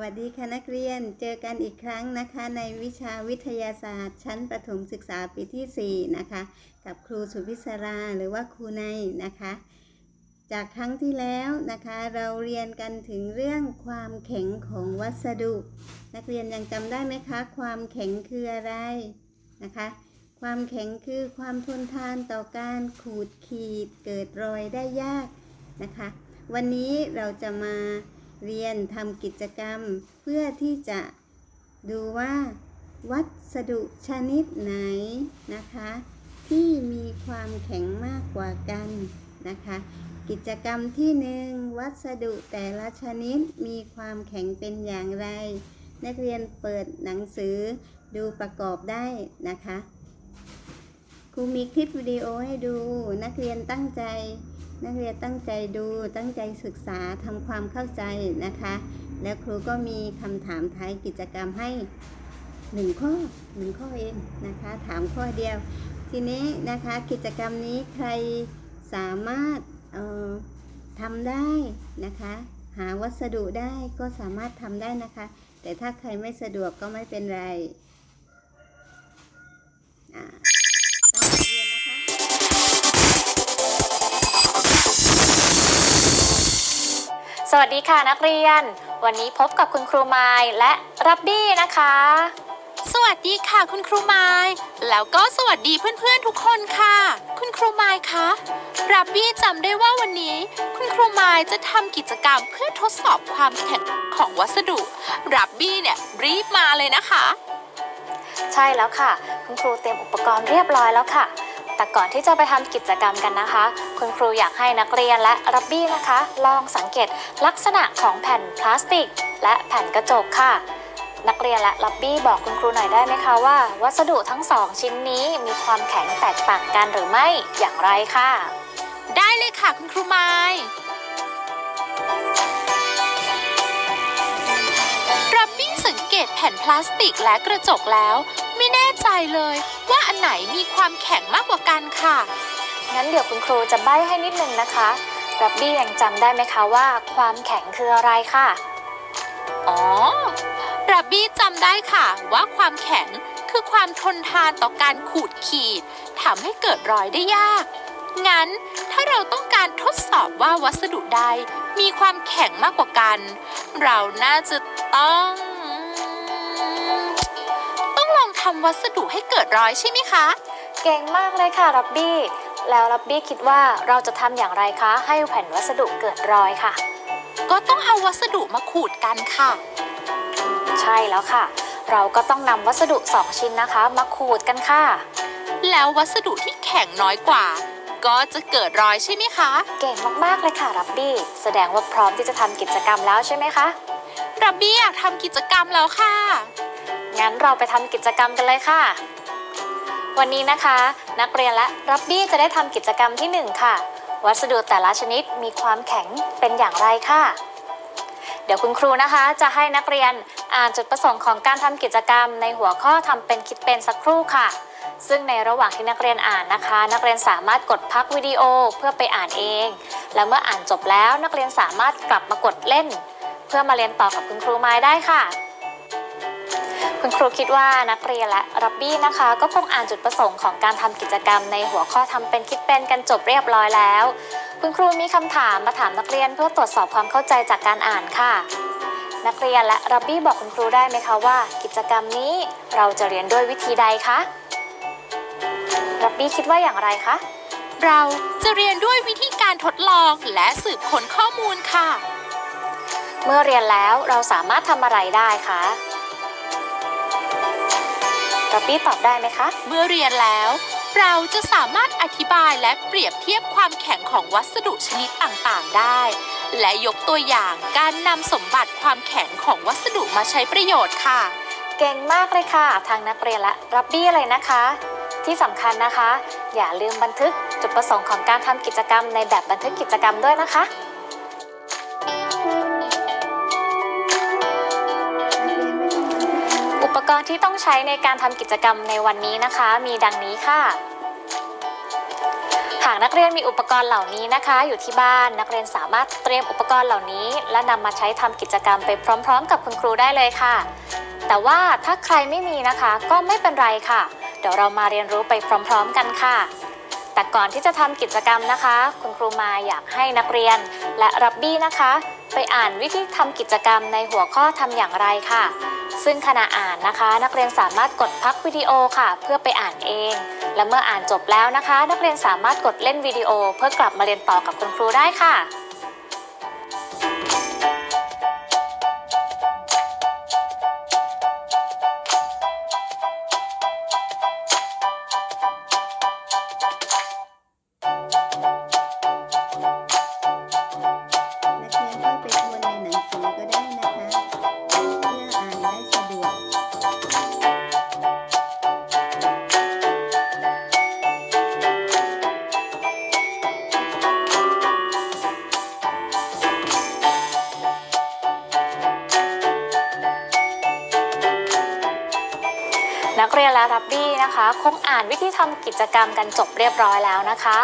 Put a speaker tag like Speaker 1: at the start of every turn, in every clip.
Speaker 1: วัสดีค่ะนักเรียน เจอกันอีกครั้งนะคะในวิชาวิทยาศาสตร์ ชั้นประถมศึกษาปีที่ 4 นะคะ กับครูสุพิศราหรือว่าครูในนะคะ จากครั้งที่แล้วนะคะเราเรียนกันถึงเรื่องความแข็งของวัสดุ นักเรียนยังจำได้ไหมคะ ความแข็งคืออะไรนะคะ ความแข็งคือความทนทานต่อการขูดขีดเกิดรอยได้ยากนะคะ วันนี้เราจะมา เรียนทำกิจกรรม เพื่อที่จะดูว่า วัสดุชนิดไหนนะคะ ที่มีความแข็งมากกว่ากันนะคะ กิจกรรมที่หนึ่งวัสดุแต่ละชนิดมีความแข็งเป็นอย่างไร นักเรียนเปิดหนังสือดูประกอบได้นะคะครูมีคลิปวิดีโอให้ดูนักเรียนตั้งใจ นักเรียนตั้งใจดูตั้งใจศึกษาทำความเข้าใจนะคะ แล้วครูก็มีคำถามท้ายกิจกรรมให้หนึ่งข้อหนึ่งข้อเองนะคะ ถามข้อเดียว ทีนี้นะคะกิจกรรมนี้ใครสามารถออทำได้นะคะ หาวัสดุได้ก็สามารถทำได้นะคะ แต่ถ้าใครไม่สะดวกก็ไม่เป็นไรอ่า
Speaker 2: สวัสดีค่ะนักเรียน วันนี้พบกับคุณครูไมล์และรับบี้นะคะ
Speaker 3: สวัสดีค่ะคุณครูไมล์แล้วก็สวัสดีเพื่อนๆทุกคนค่ะ คุณครูไมล์คะรับบี้จำได้ว่าวันนี้ คุณครูไมล์จะทำกิจกรรมเพื่อทดสอบความแข็งของวัสดุรับบี้เนี่ยรีบมาเลยนะคะ
Speaker 2: ใช่แล้วค่ะ คุณครูเตรียมอุปกรณ์เรียบร้อยแล้วค่ะ แต่ก่อนที่จะไปทำกิจกรรมกันนะคะ คุณครูอยากให้นักเรียนและรับบี้นะคะ ลองสังเกตลักษณะของแผ่นพลาสติก และแผ่นกระจกค่ะ นักเรียนและรับบี้บอกคุณครูหน่อยได้ไหมคะว่า วัสดุทั้งสองชิ้นนี้มีความแข็งแตกต่างกันหรือไม่อย่างไรค่ะ
Speaker 3: ได้เลยค่ะคุณครูไมล์รับบี้สังเกตแผ่นพลาสติกและกระจกแล้ว ใจเลย ว่าอันไหนมีความแข็งมากกว่ากันค่ะ
Speaker 2: งั้นเดี๋ยวคุณครูจะใบ้ให้นิดนึงนะคะรับบี้ยังจำได้ไหมคะว่า ความแข็งคืออะไรค่ะ
Speaker 3: อ๋อรับบี้จำได้ค่ะ ว่าความแข็งคือความทนทานต่อการขูดขีดทำให้เกิดรอยได้ยาก งั้นถ้าเราต้องการทดสอบว่าวัสดุใดมีความแข็งมากกว่ากัน เราน่าจะต้องำวัสดุให้เกิดรอยใช่ไหมคะ
Speaker 2: เก่งมากเลยค่ะรับบี้ แล้วรับบี้คิดว่าเราจะทำอย่างไรคะ ให้แผ่นวัสดุเกิดรอยค่ะ
Speaker 3: ก็ต้องเอาวัสดุมาขูดกันค่ะ
Speaker 2: ใช่แล้วค่ะ เราก็ต้องนำวัสดุ2ชิ้นนะคะ มาขูดกันค่ะ
Speaker 3: แล้ววัสดุที่แข็งน้อยกว่า ก็จะเกิดรอยใช่ไหมคะ
Speaker 2: เก่งมากๆเลยค่ะรับบี้ แสดงว่าพร้อมที่จะทำกิจกรรมแล้วใช่ไหมคะ
Speaker 3: รับบี้อยากทำกิจกรรมแล้วค่ะ
Speaker 2: งั้นเราไปทำกิจกรรมกันเลยค่ะ วันนี้นะคะ นักเรียนและรับบี้จะได้ทำกิจกรรมที่ 1 ค่ะ วัสดุแต่ละชนิดมีความแข็งเป็นอย่างไรค่ะ เดี๋ยวคุณครูนะคะจะให้นักเรียนอ่านจุดประสงค์ของการทำกิจกรรม ในหัวข้อทำเป็นคิดเป็นสักครู่ค่ะ ซึ่งในระหว่างที่นักเรียนอ่านนะคะ นักเรียนสามารถกดพักวิดีโอเพื่อไปอ่านเอง แล้วเมื่ออ่านจบแล้วนักเรียนสามารถกลับมากดเล่น เพื่อมาเรียนต่อกับคุณครูไม้ได้ค่ะ คุณครูคิดว่านักเรียนและรับบี้นะคะ ก็คงอ่านจุดประสงค์ของการทำกิจกรรมในหัวข้อทำเป็นคิดเป็นกันจบเรียบร้อยแล้ว คุณครูมีคำถามมาถามนักเรียนเพื่อตรวจสอบความเข้าใจจากการอ่านค่ะ นักเรียนและรับบี้บอกคุณครูได้ไหมคะว่า กิจกรรมนี้เราจะเรียนด้วยวิธีใดคะรับบี้คิดว่าอย่างไรคะ
Speaker 3: เราจะเรียนด้วยวิธีการทดลองและสืบค้นข้อมูลค่ะ
Speaker 2: เมื่อเรียนแล้วเราสามารถทำอะไรได้คะ รับบี้ตอบได้ไหมคะ
Speaker 3: เมื่อเรียนแล้ว เราจะสามารถอธิบายและเปรียบเทียบความแข็งของวัสดุชนิดต่างๆ ได้ และยกตัวอย่างการนำสมบัติความแข็งของวัสดุมาใช้ประโยชน์ค่ะ
Speaker 2: เก่งมากเลยค่ะ ทางนักเรียนและรับบี้เลยนะคะ ที่สำคัญนะคะ อย่าลืมบันทึกจุดประสงค์ของการทำกิจกรรมในแบบบันทึกกิจกรรมด้วยนะคะ ปกรณ์ที่ต้องใช้ในการทำกิจกรรมในวันนี้นะคะ มีดังนี้ค่ะ หากนักเรียนมีอุปกรณ์เหล่านี้นะคะ อยู่ที่บ้านนักเรียนสามารถเตรียมอุปกรณ์เหล่านี้ และนำมาใช้ทำกิจกรรมไปพร้อม ๆ กับคุณครูได้เลยค่ะ แต่ว่าถ้าใครไม่มีนะคะ ก็ไม่เป็นไรค่ะ เดี๋ยวเรามาเรียนรู้ไปพร้อม ๆ กันค่ะแต่ก่อนที่จะทำกิจกรรมนะคะ คุณครูมาอยากให้นักเรียนและรับบี้นะคะ ไปอ่านวิธีทำกิจกรรมในหัวข้อทำอย่างไรค่ะ ซึ่งขณะอ่านนะคะ นักเรียนสามารถกดพักวิดีโอค่ะ เพื่อไปอ่านเอง และเมื่ออ่านจบแล้วนะคะ นักเรียนสามารถกดเล่นวิดีโอ เพื่อกลับมาเรียนต่อกับคุณครูได้ค่ะ
Speaker 1: คะ
Speaker 2: คงอ่านวิธีทำกิจกรรมกันจบเรียบร้อยแล้วนะคะ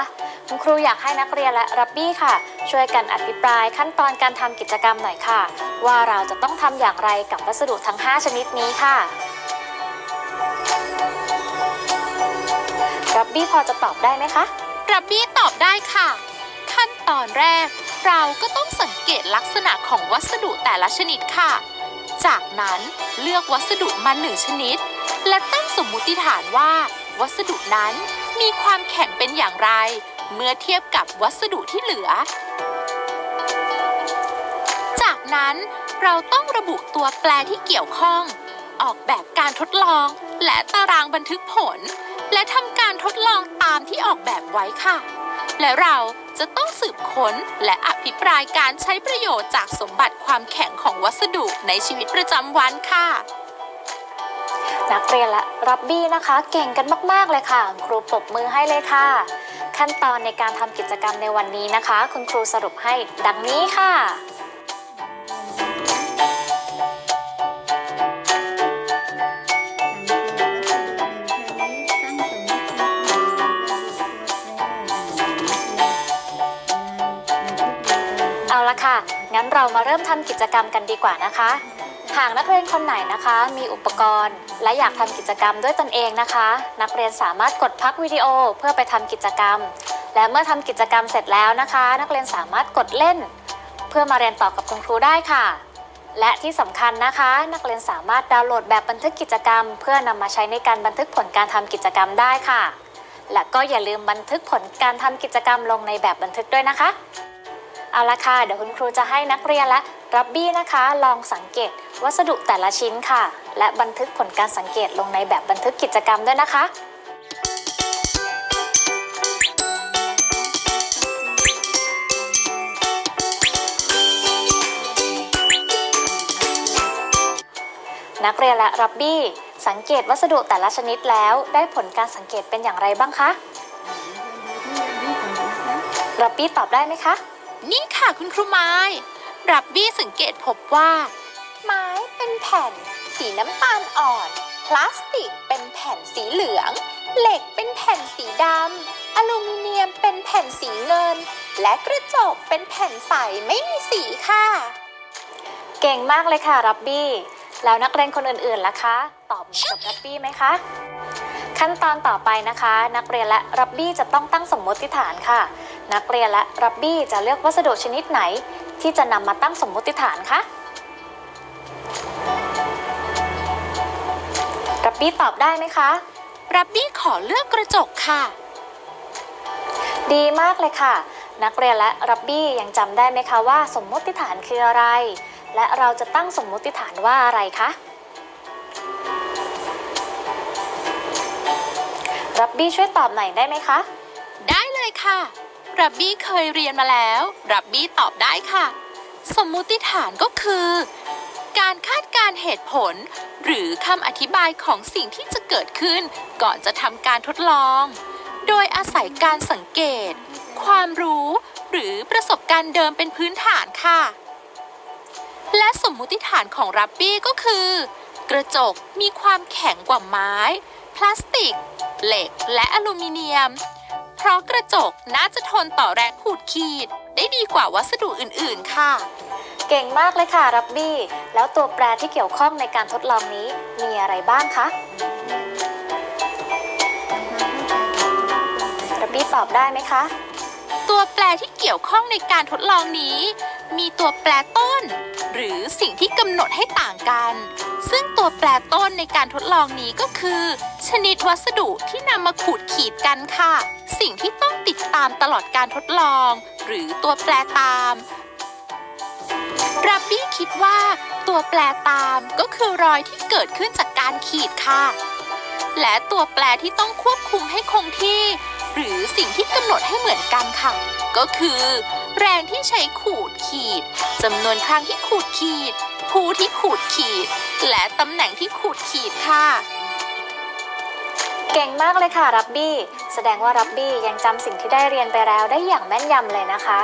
Speaker 2: คุณครูอยากให้นักเรียนและรับบี้ค่ะ ช่วยกันอภิปรายขั้นตอนการทำกิจกรรมหน่อยค่ะ ว่าเราจะต้องทำอย่างไรกับวัสดุทั้ง 5 ชนิดนี้ค่ะรับบี้พอจะตอบได้ไหมคะ
Speaker 3: รับบี้ตอบได้ค่ะ ขั้นตอนแรก เราก็ต้องสังเกตลักษณะของวัสดุแต่ละชนิดค่ะ จากนั้นเลือกวัสดุมาหนึ่งชนิด และตั้ง สมมุติฐานว่า วัสดุนั้นมีความแข็งเป็นอย่างไร เมื่อเทียบกับวัสดุที่เหลือ จากนั้นเราต้องระบุตัวแปรที่เกี่ยวข้อง ออกแบบการทดลองและตารางบันทึกผล และทำการทดลองตามที่ออกแบบไว้ค่ะ และเราจะต้องสืบค้นและอภิปรายการใช้ประโยชน์จากสมบัติความแข็งของวัสดุในชีวิตประจำวันค่ะ
Speaker 2: นักเรียนและรับบี้นะคะ เก่งกันมาก ๆ เลยค่ะ ครูปรบมือให้เลยค่ะ ขั้นตอนในการทำกิจกรรมในวันนี้นะคะ คุณครูสรุปให้ดังนี้ค่ะเอาละค่ะ งั้นเรามาเริ่มทำกิจกรรมกันดีกว่านะคะ หากนักเรียนคนไหนนะคะ มีอุปกรณ์ และอยากทำกิจกรรมด้วยตนเองนะคะ นักเรียนสามารถกดพักวิดีโอเพื่อไปทำกิจกรรม และเมื่อทำกิจกรรมเสร็จแล้วนะคะ นักเรียนสามารถกดเล่น เพื่อมาเรียนต่อกับคุณครูได้ค่ะ และที่สำคัญนะคะ นักเรียนสามารถดาวน์โหลดแบบบันทึกกิจกรรม เพื่อนำมาใช้ในการบันทึกผลการทำกิจกรรมได้ค่ะ และก็อย่าลืมบันทึกผลการทำกิจกรรมลงในแบบบันทึกด้วยนะคะ เอาละค่ะ เดี๋ยวคุณครูจะให้นักเรียนและรับบี้นะคะ ลองสังเกตวัสดุแต่ละชิ้นค่ะ และบันทึกผลการสังเกตลงในแบบบันทึกกิจกรรมด้วยนะคะนักเรียนและรับบี้ สังเกตวัสดุแต่ละชนิดแล้วได้ผลการสังเกตเป็นอย่างไรบ้างคะ รับบี้ตอบได้ไหมคะ
Speaker 3: นี่ค่ะคุณครูไม้ รับบี้สังเกตพบว่า ไม้เป็นแผ่น สีน้ำตาลอ่อน พลาสติกเป็นแผ่นสีเหลือง เหล็กเป็นแผ่นสีดำ อลูมิเนียมเป็นแผ่นสีเงิน และกระจกเป็นแผ่นใสไม่มีสีค่ะ
Speaker 2: เก่งมากเลยค่ะรับบี้ แล้วนักเรียนคนอื่นๆล่ะคะ ตอบเหมือนกับรับบี้ไหมคะขั้นตอนต่อไปนะคะ นักเรียนและรับบี้จะต้องตั้งสมมติฐานค่ะ นักเรียนและรับบี้จะเลือกวัสดุชนิดไหน ที่จะนำมาตั้งสมมติฐานคะรับบี้ตอบได้ไหมคะ
Speaker 3: รับบี้ขอเลือกกระจกค่ะ
Speaker 2: ดีมากเลยค่ะ นักเรียนและรับบี้ยังจำได้ไหมคะว่า สมมติฐานคืออะไร และเราจะตั้งสมมติฐานว่าอะไรคะรับบี้ช่วยตอบหน่อยได้ไหมคะ
Speaker 3: ได้เลยค่ะ รับบี้เคยเรียนมาแล้ว รับบี้ตอบได้ค่ะ สมมุติฐานก็คือ การคาดการเหตุผล หรือคำอธิบายของสิ่งที่จะเกิดขึ้น ก่อนจะทำการทดลอง โดยอาศัยการสังเกต ความรู้ หรือประสบการณ์เดิมเป็นพื้นฐานค่ะ และสมมุติฐานของรับบี้ก็คือ กระจกมีความแข็งกว่าไม้ พลาสติก เหล็กและอลูมิเนียม เพเพราะกระจกน่าจะทนต่อแรงขูดขีด ได้ดีกว่าวัสดุอื่นๆค่ะ
Speaker 2: เก่งมากเลยค่ะรับบี้ แล้วตัวแปรที่เกี่ยวข้องในการทดลองนี้มีอะไรบ้างคะรับบี้ตอบได้ไหมคะ
Speaker 3: ตัวแปรที่เกี่ยวข้องในการทดลองนี้ มีตัวแปรต้น หรือสิ่งที่กำหนดให้ต่างกัน ซึ่งตัวแปรต้นในการทดลองนี้ก็คือ ชนิดวัสดุที่นำมาขูดขีดกันค่ะ สิ่งที่ต้องติดตามตลอดการทดลอง หรือตัวแปรตามรับบี้คิดว่าตัวแปรตามก็คือรอยที่เกิดขึ้นจากการขีดค่ะ และตัวแปรที่ต้องควบคุมให้คงที่ หรือสิ่งที่กำหนดให้เหมือนกันค่ะ ก็คือ แรงที่ใช้ขูดขีดจำนวนครั้งที่ขูดขีด ผู้ที่ขูดขีด และตำแหน่งที่ขูดขีดค่ะ
Speaker 2: เก่งมากเลยค่ะรับบี้ แสดงว่ารับบี้ยังจำสิ่งที่ได้เรียนไปแล้วได้อย่างแม่นยำเลยนะคะ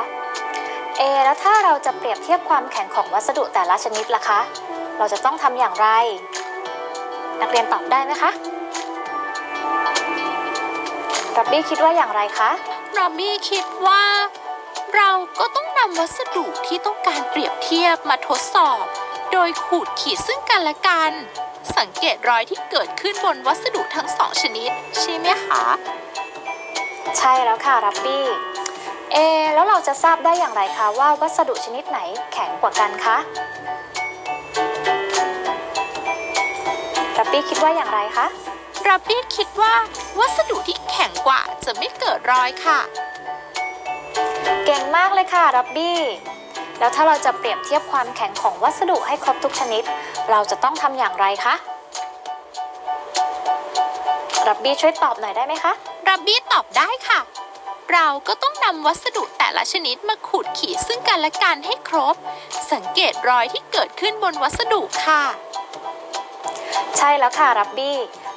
Speaker 2: เอ แล้วถ้าเราจะเปรียบเทียบความแข็งของวัสดุแต่ละชนิดล่ะคะ เราจะต้องทำอย่างไร นักเรียนตอบได้ไหมคะรับบี้คิดว่าอย่างไรคะ
Speaker 3: รอบบี้คิดว่า เราก็ต้องนำวัสดุที่ต้องการเปรียบเทียบมาทดสอบ โดยขูดขีดซึ่งกันและกัน สังเกตรอยที่เกิดขึ้นบนวัสดุทั้งสองชนิด ใช่ไหมคะ
Speaker 2: ใช่แล้วค่ะรับบี้ เอ แล้วเราจะทราบได้อย่างไรคะว่าวัสดุชนิดไหนแข็งกว่ากันคะรับบี้คิดว่าอย่างไรคะ
Speaker 3: รับบี้คิดว่าวัสดุที่แข็งกว่าจะไม่เกิดรอยค่ะ
Speaker 2: เก่งมากเลยค่ะรับบี้ แล้วถ้าเราจะเปรียบเทียบความแข็งของวัสดุให้ครบทุกชนิด เราจะต้องทำอย่างไรคะรับบี้ช่วยตอบหน่อยได้ไหมคะ
Speaker 3: รับบี้ตอบได้ค่ะ เราก็ต้องนำวัสดุแต่ละชนิดมาขูดขีดซึ่งกันและกันให้ครบ สังเกตรอยที่เกิดขึ้นบนวัสดุค่ะ
Speaker 2: ใช่แล้วค่ะรับบี้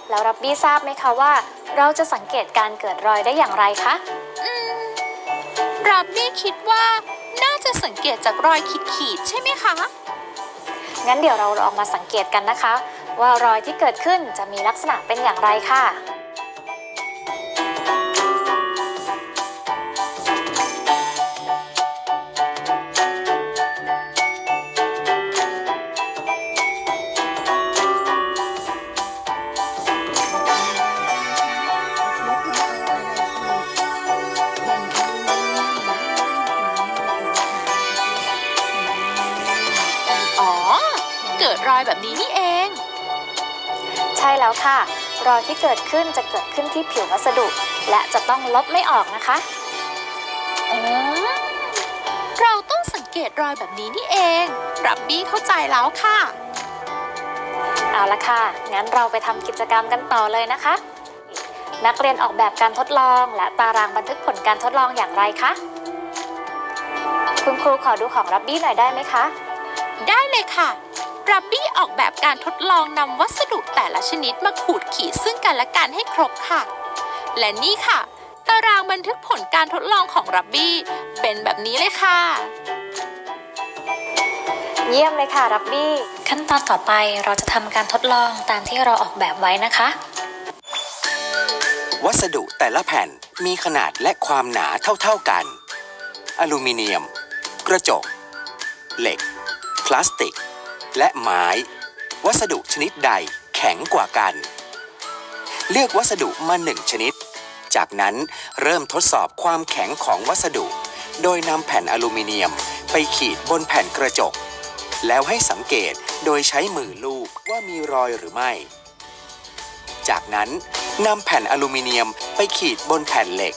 Speaker 2: แล้วรับบี้ทราบไหมคะว่า เราจะสังเกตการเกิดรอยได้อย่างไรคะ
Speaker 3: อืมรับบี้คิดว่า น่าจะสังเกตจากรอยขีดๆใช่ไหมคะ
Speaker 2: งั้นเดี๋ยวเราลองมาสังเกตกันนะคะ ว่ารอยที่เกิดขึ้นจะมีลักษณะเป็นอย่างไรค่ะ
Speaker 3: อยแบบนี้นี่เอง
Speaker 2: ใช่แล้วค่ะ รอยที่เกิดขึ้นจะเกิดขึ้นที่ผิววัสดุ และจะต้องลบไม่ออกนะคะ
Speaker 3: อ๋อเราต้องสังเกตรอยแบบนี้นี่เองรับบี้เข้าใจแล้วค่ะ
Speaker 2: เอาละค่ะ งั้นเราไปทำกิจกรรมกันต่อเลยนะคะ นักเรียนออกแบบการทดลองและตารางบันทึกผลการทดลองอย่างไรคะ คุณครูขอดูของรับบี้หน่อยได้ไหมคะ
Speaker 3: ได้เลยค่ะ รับบี้ออกแบบการทดลองนำวัสดุแต่ละชนิดมาขูดขีดซึ่งกันและกันให้ครบค่ะ และนี่ค่ะ ตารางบันทึกผลการทดลองของรับบี้เป็นแบบนี้เลยค่ะ
Speaker 2: เยี่ยมเลยค่ะรับบี้
Speaker 4: ขั้นตอนต่อไปเราจะทำการทดลองตามที่เราออกแบบไว้นะคะ
Speaker 5: วัสดุแต่ละแผ่นมีขนาดและความหนาเท่าๆกัน อลูมิเนียม กระจก เหล็ก พลาสติก และไม้ วัสดุชนิดใดแข็งกว่ากัน เลือกวัสดุมาหนึ่งชนิด จากนั้นเริ่มทดสอบความแข็งของวัสดุ โดยนำแผ่นอลูมิเนียมไปขีดบนแผ่นกระจก แล้วให้สังเกตโดยใช้มือลูบว่ามีรอยหรือไม่ จากนั้นนำแผ่นอลูมิเนียมไปขีดบนแผ่นเหล็ก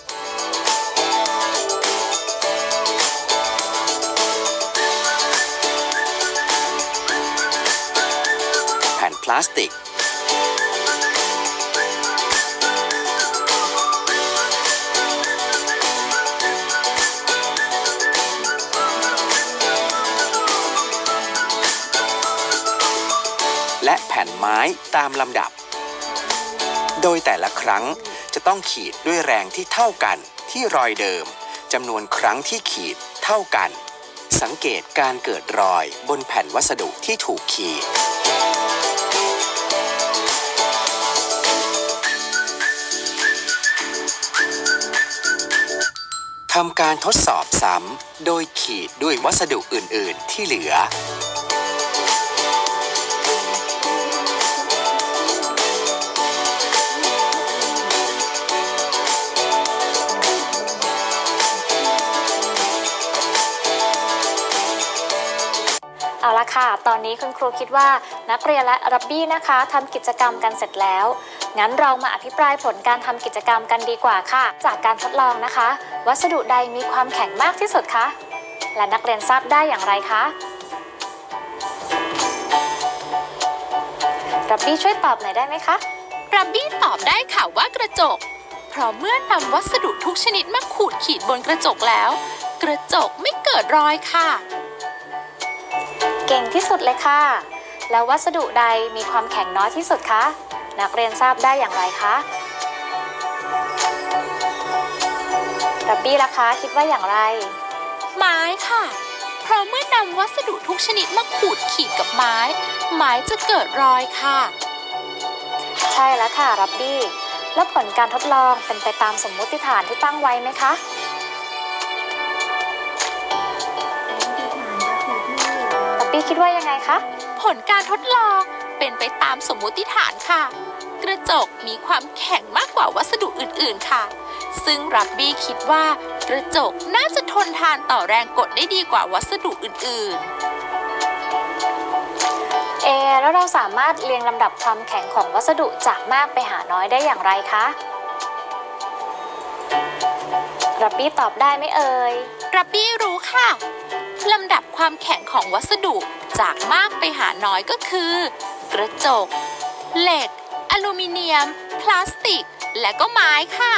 Speaker 5: พลาสติก และแผ่นไม้ตามลำดับ โดยแต่ละครั้งจะต้องขีดด้วยแรงที่เท่ากันที่รอยเดิมจำนวนครั้งที่ขีดเท่ากัน สังเกตการเกิดรอยบนแผ่นวัสดุที่ถูกขีด ทำการทดสอบซ้ำโดยขีดด้วยวัสดุอื่น ๆ ที่เหลือ
Speaker 2: เอาละค่ะ ตอนนี้คุณครูคิดว่านักเรียนและรับบี้นะคะทำกิจกรรมกันเสร็จแล้ว งั้นเรามาอภิปรายผลการทำกิจกรรมกันดีกว่าค่ะ จากการทดลองนะคะ วัสดุใดมีความแข็งมากที่สุดคะ และนักเรียนทราบได้อย่างไรคะรับบี้ช่วยตอบหน่อยได้ไหมคะ
Speaker 3: รับบี้ตอบได้ค่ะว่ากระจก เพราะเมื่อนำวัสดุทุกชนิดมาขูดขีดบนกระจกแล้ว กระจกไม่เกิดรอยค่ะ
Speaker 2: เก่งที่สุดเลยค่ะ แล้ววัสดุใดมีความแข็งน้อยที่สุดคะ นักเรียนทราบได้อย่างไรคะรับบี้ล่ะคะคิดว่าอย่างไร
Speaker 3: ไม้ค่ะ เพราะเมื่อนำวัสดุทุกชนิดมาขูดขีดกับไม้ ไม้จะเกิดรอยค่ะ
Speaker 2: ใช่แล้วค่ะรับบี้ แล้วผลการทดลองเป็นไปตามสมมุติฐานที่ตั้งไว้ไหมคะรับบี้คิดว่ายังไงคะ
Speaker 3: ผลการทดลอง เป็นไปตามสมมุติฐานค่ะ กระจกมีความแข็งมากกว่าวัสดุอื่นๆค่ะ ซึ่งรับบี้คิดว่ากระจกน่าจะทนทานต่อแรงกดได้ดีกว่าวัสดุอื่น
Speaker 2: เอแล้วเราสามารถเรียงลำดับความแข็งของวัสดุจากมากไปหาน้อยได้อย่างไรคะรับบี้ตอบได้ไหมเอ่ย
Speaker 3: ๆรับบี้รู้ค่ะ ลำดับความแข็งของวัสดุจากมากไปหาน้อยก็คือ กระจก เหล็ก อลูมิเนียม พลาสติก และก็ไม้ค่ะ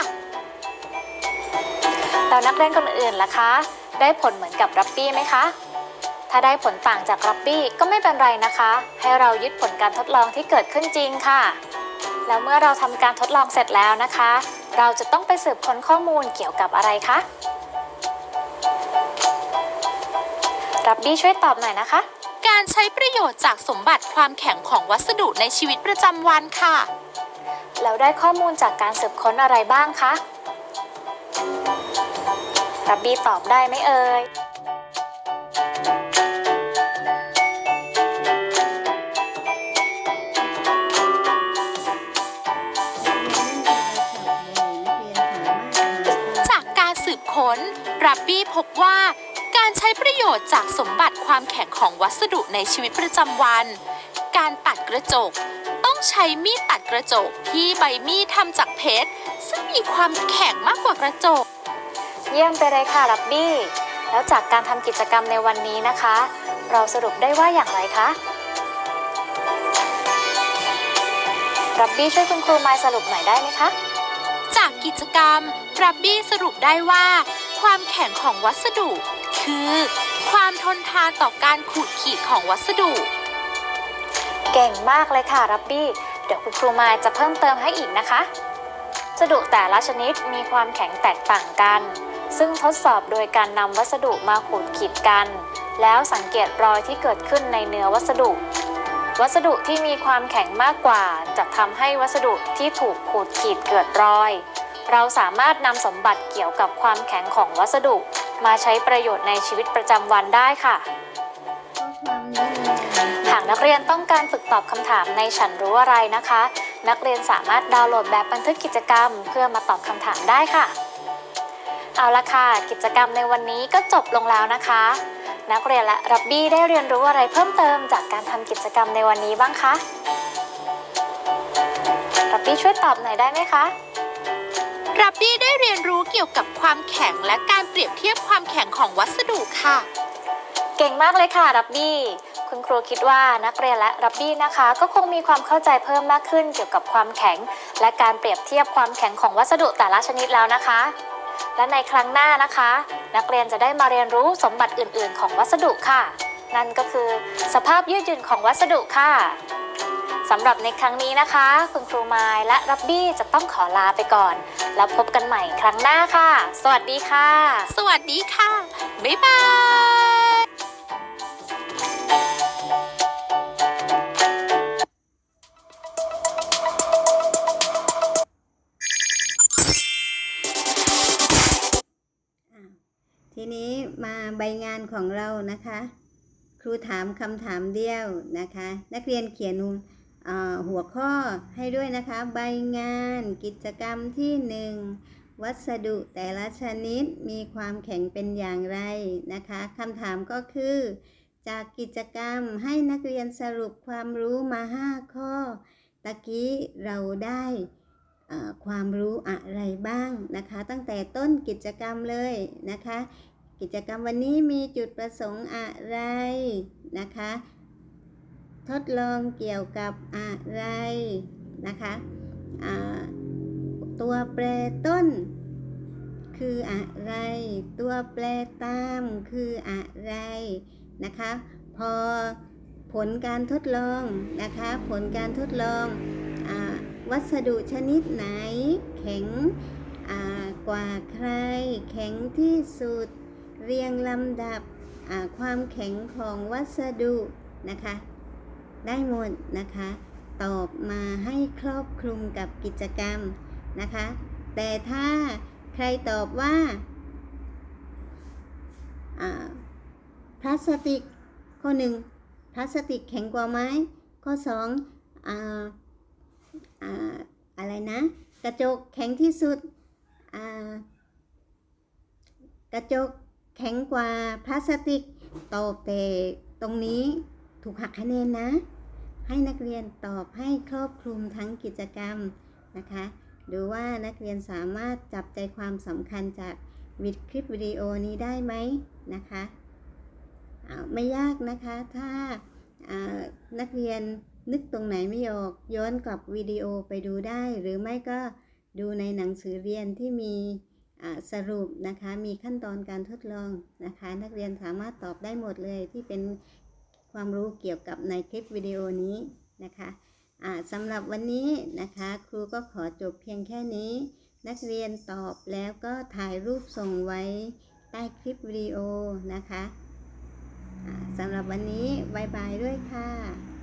Speaker 2: แล้วนักเรียนคนอื่นล่ะคะ ได้ผลเหมือนกับรับบี้ไหมคะ ถ้าได้ผลต่างจากรับบี้ก็ไม่เป็นไรนะคะ ให้เรายึดผลการทดลองที่เกิดขึ้นจริงค่ะ แล้วเมื่อเราทำการทดลองเสร็จแล้วนะคะ เราจะต้องไปสืบค้นข้อมูลเกี่ยวกับอะไรคะรับบี้ช่วยตอบหน่อยนะคะ
Speaker 3: การใช้ประโยชน์จากสมบัติความแข็งของวัสดุในชีวิตประจำวันค่ะ
Speaker 2: แล้วได้ข้อมูลจากการสืบค้นอะไรบ้างคะรับบี้ตอบได้ไหมเอ่ย
Speaker 3: จากการสืบค้นรับบี้พบว่า ใช้ประโยชน์จากสมบัติความแข็งของวัสดุในชีวิตประจำวัน การตัดกระจก ต้องใช้มีดตัดกระจกที่ใบมีดทำจากเพชร ซึ่งมีความแข็งมากกว่ากระจก
Speaker 2: เยี่ยมไปเลยค่ะรับบี้ แล้วจากการทำกิจกรรมในวันนี้นะคะ เราสรุปได้ว่าอย่างไรคะรับบี้ช่วยคุณครูมายสรุปหน่อยได้ไหมคะ
Speaker 3: จากกิจกรรมรับบี้สรุปได้ว่า ความแข็งของวัสดุ คือ ความทนทานต่อการขูดขีดของวัสดุ
Speaker 2: เก่งมากเลยค่ะรับบี้ เดี๋ยวคุณครูมายจะเพิ่มเติมให้อีกนะคะ วัสดุแต่ละชนิดมีความแข็งแตกต่างกัน ซึ่งทดสอบโดยการนำวัสดุมาขูดขีดกัน แล้วสังเกตรอยที่เกิดขึ้นในเนื้อวัสดุ วัสดุที่มีความแข็งมากกว่า จะทำให้วัสดุที่ถูกขูดขีดเกิดรอย เราสามารถนำสมบัติเกี่ยวกับความแข็งของวัสดุ มาใช้ประโยชน์ในชีวิตประจำวันได้ค่ะ หากนักเรียนต้องการฝึกตอบคำถามในฉันรู้อะไรนะคะ นักเรียนสามารถดาวน์โหลดแบบบันทึกกิจกรรม เพื่อมาตอบคำถามได้ค่ะ เอาละค่ะ กิจกรรมในวันนี้ก็จบลงแล้วนะคะ นักเรียนและรับบี้ได้เรียนรู้อะไรเพิ่มเติมจากการทำกิจกรรมในวันนี้บ้างคะรับบี้ช่วยตอบหน่อยได้ไหมคะ
Speaker 3: รับบี้ได้เรียนรู้เกี่ยวกับความแข็งและการเปรียบเทียบความแข็งของวัสดุค่ะ
Speaker 2: เก่งมากเลยค่ะ รับบี้ คุณครูคิดว่านักเรียนและรับบี้นะคะ ก็คงมีความเข้าใจเพิ่มมากขึ้นเกี่ยวกับความแข็ง และการเปรียบเทียบความแข็งของวัสดุแต่ละชนิดแล้วนะคะ และในครั้งหน้านะคะ นักเรียนจะได้มาเรียนรู้สมบัติอื่น ๆ ของวัสดุค่ะ นั่นก็คือ สภาพยืดหยุ่นของวัสดุค่ะสำหรับในครั้งนี้นะคะ คุณครูไมายและรับบี้จะต้องขอลาไปก่อน แล้วพบกันใหม่ครั้งหน้าค่ะ สวัสดีค่ะ
Speaker 3: สวัสดีค่ะ บ๊ายบาย
Speaker 1: อ่าใบงานของเรานะคะ ครูถามคำถามเดียวนะคะ นักเรียนเขียนอ่า หัวข้อให้ด้วยนะคะ ใบงานกิจกรรมที่หนึ่งวัสดุแต่ละชนิดมีความแข็งเป็นอย่างไรนะคะคำถามก็คือ จากกิจกรรมให้นักเรียนสรุปความรู้มา 5 ข้อ ตะกี้เราได้ความรู้อะไรบ้างนะคะ ตั้งแต่ต้นกิจกรรมเลยนะคะ กิจกรรมวันนี้มีจุดประสงค์อะไรนะคะ ทดลองเกี่ยวกับอะไรนะคะตัวแปรต้น คืออะไร ตัวแปรตามคืออะไรนะคะ พอผลการทดลองนะคะ ผลการทดลองอวัสดุชนิดไหน แข็งกว่าใคร แข็งที่สุด เรียงลำดับความแข็งของวัสดุนะคะ ได้หมดนะคะ ตอบมาให้ครอบคลุมกับกิจกรรมนะคะ แต่ถ้าใครตอบว่าพลาสติกข้อหนึ่งพลาสติกแข็งกว่าไม้ ข้อสองออะไรนะ กระจกแข็งที่สุดกระจกแข็งกว่าพลาสติกตอบแต่ตรงนี้ถูกหักคะแนนนะ ให้นักเรียนตอบให้ครอบคลุมทั้งกิจกรรมนะคะดูว่านักเรียนสามารถจับใจความสำคัญจากวิดคลิปวิดีโอนี้ได้ไหมนะคะไม่ยากนะคะ ถ้านักเรียนนึกตรงไหนไม่ออกย้อนกลับวิดีโอไปดูได้ หรือไม่ก็ดูในหนังสือเรียนที่มีสรุปนะคะ มีขั้นตอนการทดลองนะคะ นักเรียนสามารถตอบได้หมดเลยที่เป็น ความรู้เกี่ยวกับในคลิปวิดีโอนี้นะคะสำหรับวันนี้นะคะครูก็ขอจบเพียงแค่นี้ นักเรียนตอบแล้วก็ถ่ายรูปส่งไว้ใต้คลิปวิดีโอนะคะสำหรับวันนี้บายบายด้วยค่ะ